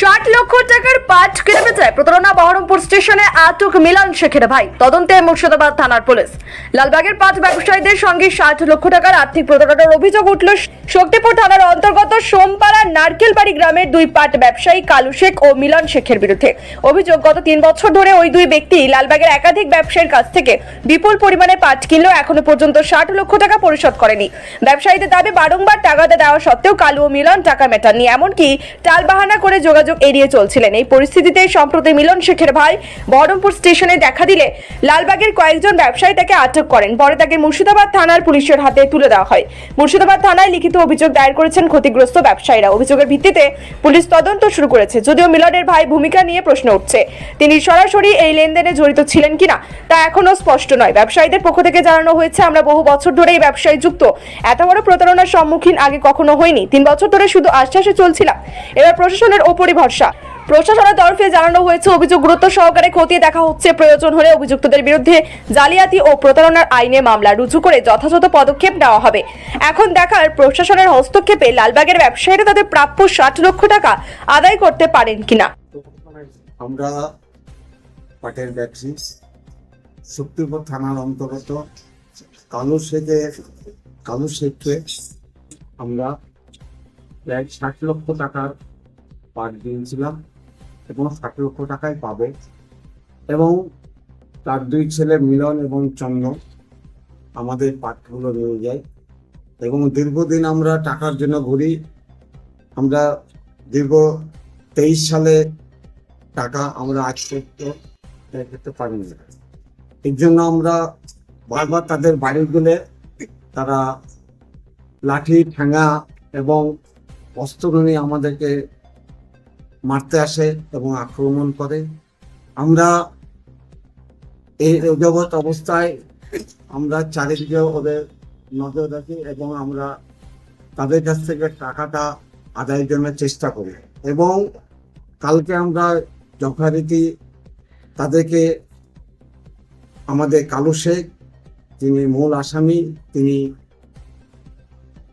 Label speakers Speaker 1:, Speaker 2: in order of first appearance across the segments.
Speaker 1: ষাট লক্ষ টাকার কেটে বেচায় প্রতারণা বহরমপুর স্টেশনে আটক মিলন শেখের ভাই। তদন্তে মুর্শিদাবাদ থানার পুলিশ। লালবাগের পাট ব্যবসায়ীদের সঙ্গে ষাট লক্ষ টাকার আর্থিক প্রতারণার অভিযোগ উঠল শক্তিপুর থানার অন্তর্গত সোমপাড়া নারকেলবাড়ি গ্রামের দুই পাট ব্যবসায়ী কালু শেখ ও মিলন শেখের বিরুদ্ধে। অভিযোগ, গত তিন বছর ধরে ওই দুই ব্যক্তি লালবাগের একাধিক ব্যবসায়ীর কাছ থেকে বিপুল পরিমাণে পাট কিনলেও এখনও পর্যন্ত ষাট লক্ষ টাকা পরিশোধ করেনি। ব্যবসায়ীদের দাবি, বারংবার টাকাতে দেওয়া সত্ত্বেও কালু ও মিলন টাকা মেটাননি। এমনকি টালবাহানা করে যোগাযোগ এড়িয়ে চলছিলেন। এই পরিস্থিতিতে সম্প্রতি মিলন শেখের ভাই বহরমপুর স্টেশনে দেখা দিলে লালবাগের কয়েকজন ব্যবসায়ী তাকে আটক করেন। পরে তাকে মুর্শিদাবাদ থানার পুলিশের হাতে তুলে দেওয়া হয়। মুর্শিদাবাদ থানায় লিখিত অভিযোগ দায়ের করেছেন ক্ষতিগ্রস্ত ব্যবসায়ীরা। অভিযোগের ভিত্তিতে পুলিশ তদন্ত শুরু করেছে, যদিও মিলনের ভাই ভূমিকা নিয়ে প্রশ্ন উঠছে। তিনি সরাসরি এই লেনদেনে জড়িত ছিলেন কিনা তা এখনও স্পষ্ট নয়। ব্যবসায়ীদের পক্ষ থেকে জানানো হয়েছে, আমরা বহু বছর ধরে এই ব্যবসায় যুক্ত। এত বড় প্রতারণার সম্মুখীন আগে কখনো হয়নি তিন বছর ধরে শুধু আশ্বাসে চলছিলাম। এবার প্রশাসনের ওপরই ভরসা প্রশাসনের তরফে জানানো হয়েছে, অভিযোগ গুরুত্ব সহকারে খতিয়ে দেখা হচ্ছে। প্রয়োজন হলে অভিযুক্তদের বিরুদ্ধে জালিয়াতি ও প্রতারণার আইনে মামলা রুজু করে যথাযথ পদক্ষেপ নেওয়া হবে। এখন দেখার প্রশাসনের হস্তক্ষেপে লালবাগের ব্যবসায়ীরা তাদের প্রাপ্য ষাট লক্ষ টাকা আদায় করতে পারেন কিনা।
Speaker 2: আমরা পাটের ব্যবসী শক্তিপুর থানার অন্তর্গত কালু শেখের কালু শেখকে আমরা প্রায় ষাট লক্ষ টাকার পাট দিয়েছিলাম এবং ষাট লক্ষ টাকায় পাবে। এবং তার দুই ছেলে মিলন এবং চন্দ্র আমাদের পাঠগুলো নিয়ে যায়। এবং দীর্ঘদিন আমরা টাকার জন্য ঘুরি। আমরা দীর্ঘ তেইশ সালে টাকা আমরা আজ করতে পারিনি। এর জন্য আমরা বারবার তাদের বাড়ি গেলে তারা লাঠি, ঠেঙা এবং অস্ত্র নিয়ে আমাদেরকে মারতে আসে এবং আক্রমণ করে। আমরা এই জগৎ অবস্থায় আমরা চারিদিকে ওদের নজর রাখি এবং আমরা তাদের কাছ থেকে টাকাটা আদায়ের জন্য চেষ্টা করি। এবং কালকে আমরা যথারীতি তাদেরকে আমাদের কালু শেখ, যিনি মূল আসামি, তিনি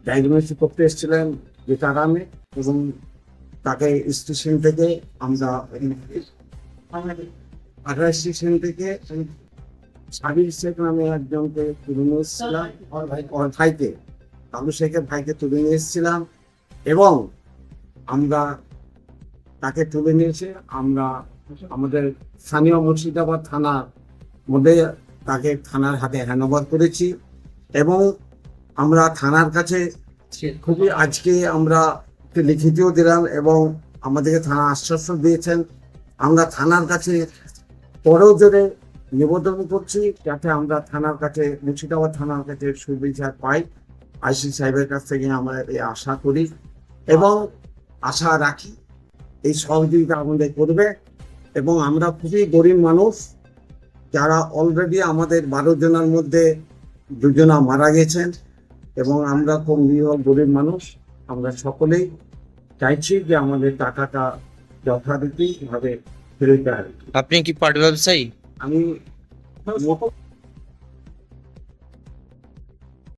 Speaker 2: ডায়াগনোসিস করতে এসেছিলেন বেতারামে এবং তাকে স্টেশন থেকে আমরা আগ্রা স্টেশন থেকে সাবির শেখ নামে একজনকে তুলে নিয়ে এসেছিলাম। ওর ভাইকে কালু শেখের ভাইকে তুলে নিয়ে এসেছিলাম এবং আমরা তাকে তুলে নিয়েছে আমরা আমাদের স্থানীয় মুর্শিদাবাদ থানার মধ্যে তাকে থানার হাতে হ্যান্ডওভার করেছি এবং আমরা থানার কাছে খুবই আজকে আমরা লিখিতও দিলাম এবং আমাদেরকে থানা আশ্বাসন দিয়েছেন। আমরা থানার কাছে পরেও জোরে নিবেদন করছি যাতে আমরা থানার কাছে, মুর্শিদাবাদ থানার কাছে সুবিচার পাই। আইসি সাহেবের কাছ থেকে আমরা এই আশা করি এবং আশা রাখি এই সহযোগিতা আমাদের করবে এবং আমরা খুবই গরিব মানুষ। যারা অলরেডি আমাদের বারো জনের মধ্যে দুজনা মারা গেছেন এবং আমরা খুব নিরহ গরিব মানুষ। আমরা সকলেই চাইছি যে আমাদের টাকাটা যথারীতি ভাবে ফেরত
Speaker 3: আপনি কি পাট ব্যবসায়ী?
Speaker 2: আমি